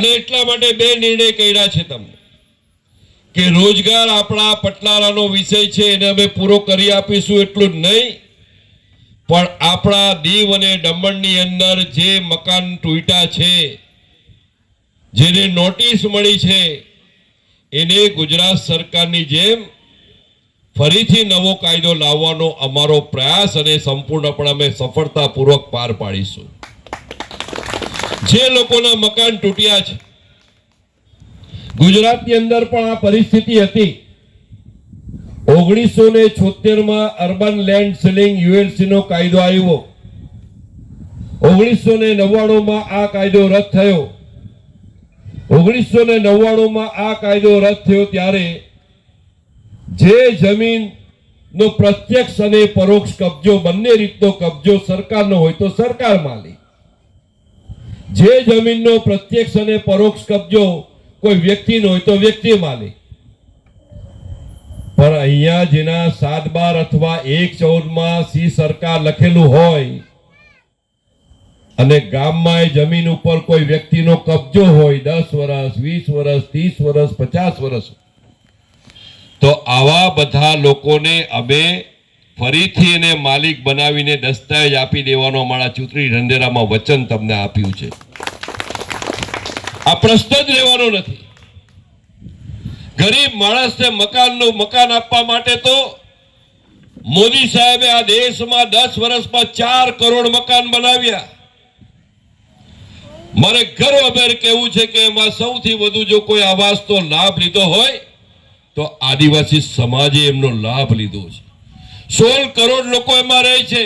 અને એટલા માટે બે નિર્ણય કર્યા છે તમને. કે રોજગાર આપણા પટનારાનો વિષય છે, એને અમે પૂરો કરી આપીશું એટલું જ નહીં. પણ આપણા દીવ અને દમણની અંદર જે મકાન તૂટ્યા છે, જેને નોટિસ મળી છે, એને ગુજરાત સરકારની જેમ ફરીથી નવો કાયદો લાવવાનો અમારો પ્રયાસ અને સંપૂર્ણપણે અમે સફળતાપૂર્વક પાર પાડીશું. જે લોકોના મકાન તૂટ્યા છે. ગુજરાતની અંદર પણ આ પરિસ્થિતિ હતી. ઓગણીસો ને છોતેરમાં અર્બન લેન્ડ સેલિંગ યુએલસી નો કાયદો આવ્યો. ઓગણીસો ને નવ્વાણું માં આ કાયદો રદ થયો. ઓગણીસો ને નવ્વાણું માં આ કાયદો રદ થયો ત્યારે જે જમીન નો પ્રત્યક્ષ અને પરોક્ષ કબજો બંને રીતનો કબજો સરકારનો હોય તો સરકાર માલિક. જે જમીનનો પ્રત્યક્ષ અને પરોક્ષ કબજો કોઈ વ્યક્તિનો હોય તો વ્યક્તિ માલિક પણ અહીંયા જેના સાત બાર અથવા એક ચૌદમાં સી સરકાર લખેલું હોય અને ગામમાં એ જમીન ઉપર કોઈ વ્યક્તિનો કબજો હોય, દસ વર્ષ, વીસ વર્ષ, ત્રીસ વર્ષ, પચાસ વર્ષ, તો આવા બધા લોકોને અમે ફરીથી એને માલિક બનાવીને દસ્તાવેજ આપી દેવાનો અમારા ચૂંટણી ઢંઢેરામાં વચન તમને આપ્યું છે. આ પ્રશ્ન જ રહેવાનો નથી. ગરીબ માણસને મકાનનું મકાન આપવા માટે તો મોદી સાહેબે આ દેશમાં દસ વર્ષમાં ચાર કરોડ મકાન બનાવ્યા. મારે ગર્વભેર કહેવું છે કે એમાં સૌથી વધુ જો કોઈ આવાસનો લાભ લીધો હોય, તો આદિવાસી સમાજે એમનો લાભ લીધો છે. સોળ કરોડ લોકો એમાં રહે છે.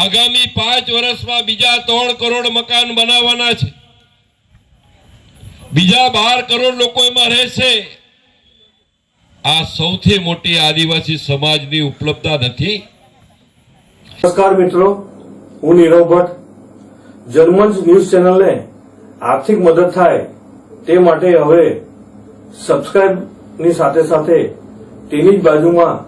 આગામી પાંચ વર્ષમાં બીજા ત્રણ કરોડ મકાન બનાવવાના છે. બીજા બાર કરોડ લોકો એમાં રહેશે આ સૌથી મોટી આદિવાસી સમાજની ઉપલબ્ધતા નથી. નમસ્કાર મિત્રો, હું નીરવ ભટ્ટ. જર્મન્સ ન્યૂઝ ચેનલને આર્થિક મદદ થાય તે માટે હવે સબસ્ક્રાઇબની સાથે સાથે તેની જ બાજુમાં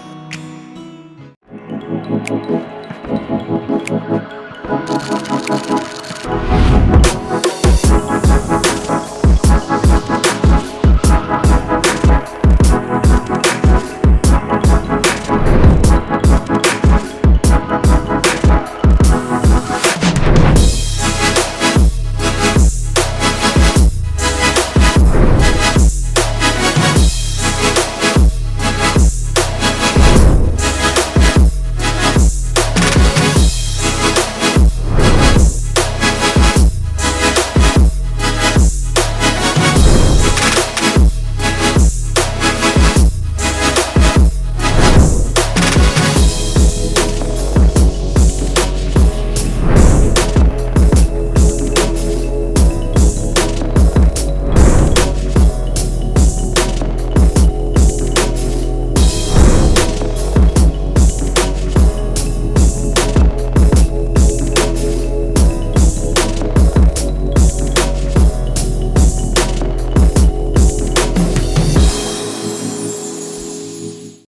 Thank you.